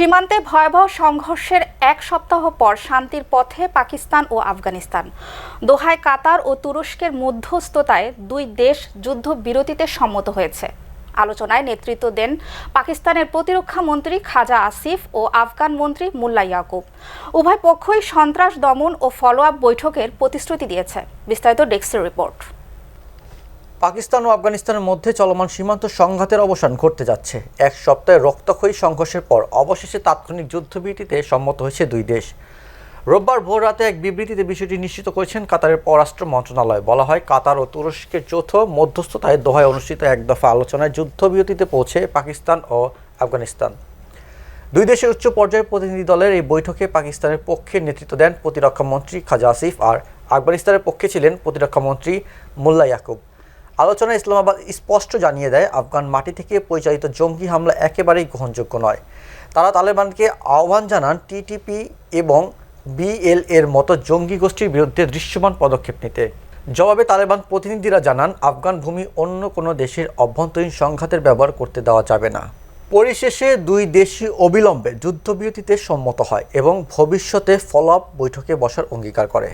সীমান্তে ভয়াবহ সংঘর্ষের এক সপ্তাহ পর শান্তির পথে পাকিস্তান ও আফগানিস্তান। দোহায় কাতার ও তুরস্কের মধ্যস্থতায় দুই দেশ যুদ্ধবিরতিতে সম্মত হয়েছে। আলোচনায় নেতৃত্ব দেন পাকিস্তানের প্রতিরক্ষা মন্ত্রী খাজা আসিফ ও আফগান মন্ত্রী মুল্লা ইয়াকুব। উভয় পক্ষই সন্ত্রাস দমন ও ফলো আপ বৈঠকের প্রতিশ্রুতি দিয়েছে। বিস্তারিত ডেস্কের রিপোর্ট। পাকিস্তান ও আফগানিস্তানের মধ্যে চলমান সীমান্ত সংঘাতের অবসান ঘটতে যাচ্ছে। এক সপ্তাহে রক্তক্ষয়ী সংঘর্ষের পর অবশেষে তাৎক্ষণিক যুদ্ধবিরতিতে সম্মত হয়েছে দুই দেশ। রোববার ভোর রাতে এক বিবৃতিতে বিষয়টি নিশ্চিত করেছেন কাতারের পররাষ্ট্র মন্ত্রণালয়। বলা হয়, কাতার ও তুরস্কের যৌথ মধ্যস্থতায় দোহায় অনুষ্ঠিত এক দফা আলোচনায় যুদ্ধবিরতিতে পৌঁছে পাকিস্তান ও আফগানিস্তান। দুই দেশের উচ্চ পর্যায়ের প্রতিনিধি দলের এই বৈঠকে পাকিস্তানের পক্ষে নেতৃত্ব দেন প্রতিরক্ষা মন্ত্রী খাজা আসিফ আর আফগানিস্তানের পক্ষে ছিলেন প্রতিরক্ষা মন্ত্রী মোল্লা ইয়াকুব। আলোচনায় ইসলামাবাদ স্পষ্ট জানিয়ে দেয়, আফগান মাটি থেকে পরিচালিত জঙ্গি হামলা একেবারেই গ্রহণযোগ্য নয়। তারা তালেবানকে আহ্বান জানান টিটিপি এবং বিএল এর মতো জঙ্গি গোষ্ঠীর বিরুদ্ধে দৃশ্যমান পদক্ষেপ নিতে। জবাবে তালেবান প্রতিনিধিরা জানান, আফগান ভূমি অন্য কোনো দেশের অভ্যন্তরীণ সংঘাতের ব্যবহার করতে দেওয়া যাবে না। পরিশেষে দুই দেশই অবিলম্বে যুদ্ধবিরতিতে সম্মত হয় এবং ভবিষ্যতে ফলো আপ বৈঠকে বসার অঙ্গীকার করে।